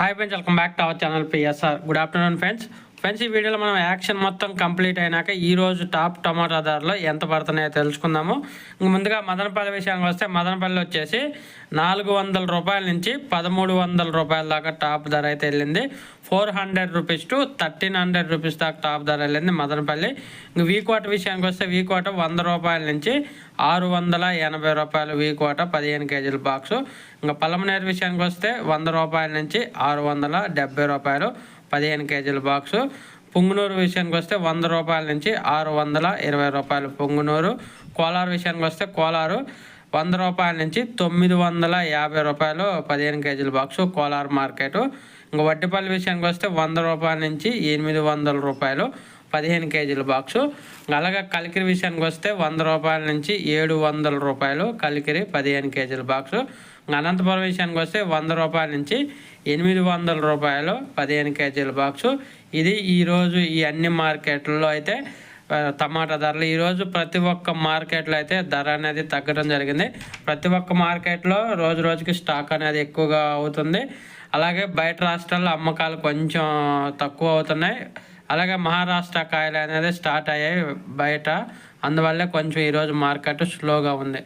Hi friends, welcome back to our channel PSR. Good afternoon friends. Friends ఈ వీడియోలో మనం action మొత్తం complete అయినాక ఈరోజు టాప్ టమాటా ధరలో ఎంత పడుతున్నాయో తెలుసుకుందాము ముందుగా మదనపల్లి విషయానికి వస్తే మదనపల్లి వచ్చేసి నాలుగు వందల రూపాయల నుంచి పదమూడు వందల రూపాయల దాకా టాప్ ధర అయితే వెళ్ళింది four hundred rupees to thirteen hundred rupees దాకా టాప్ ధర వెళ్ళింది మదనపల్లి ఇంక కోట విషయానికి వస్తే వీకోట వంద రూపాయల నుంచి ఆరు వందల ఎనభై రూపాయలు వీకోట పదిహేను కేజీల బాక్సు ఇంకా పలమనేరు విషయానికి వస్తే వంద రూపాయల నుంచి ఆరు వందల డెబ్బై రూపాయలు పదిహేను కేజీల బాక్సు పొంగునూరు విషయానికి వస్తే వంద రూపాయల నుంచి ఆరు వందల ఇరవై రూపాయలు పొంగునూరు కోలారు విషయానికి వస్తే కోలారు వంద రూపాయల నుంచి తొమ్మిది వందల యాభై రూపాయలు పదిహేను కేజీల బాక్సు కోలారు మార్కెటు ఇంకా వడ్డీపల్లి విషయానికి వస్తే వంద రూపాయల నుంచి ఎనిమిది వందల రూపాయలు పదిహేను కేజీల బాక్సు అలాగే కలికిరి విషయానికి వస్తే వంద రూపాయల నుంచి ఏడు వందల రూపాయలు కలికిరి పదిహేను కేజీల బాక్సు అనంతపురం విషయానికి వస్తే వంద రూపాయల నుంచి ఎనిమిది వందల రూపాయలు పదిహేను కేజీల బాక్సు ఇది ఈరోజు ఈ అన్ని మార్కెట్లలో అయితే టమాటా ధరలు ఈరోజు ప్రతి ఒక్క మార్కెట్లో అయితే ధర అనేది తగ్గడం జరిగింది ప్రతి ఒక్క మార్కెట్లో రోజు రోజుకి స్టాక్ అనేది ఎక్కువగా అవుతుంది అలాగే బయట రాష్ట్రాల్లో అమ్మకాలు కొంచెం తక్కువ అవుతున్నాయి అలాగే మహారాష్ట్ర కాయలు అనేది స్టార్ట్ అయ్యాయి బయట అందువల్ల కొంచెం ఈరోజు మార్కెట్ స్లోగా ఉంది